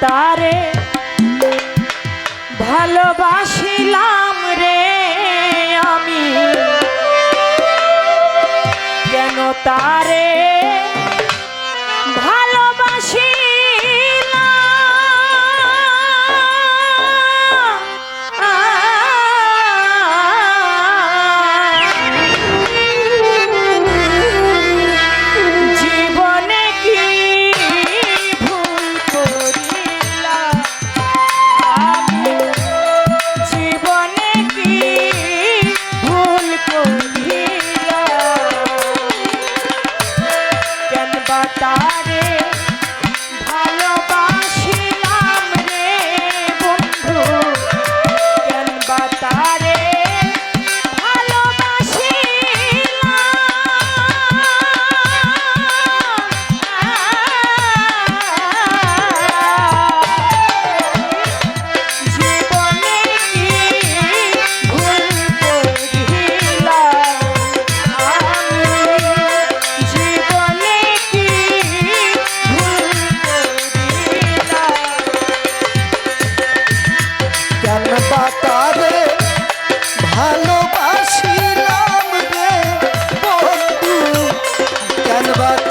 বাতারে ভালোবাসিলাম রে আমি। কেন তারে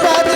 Xa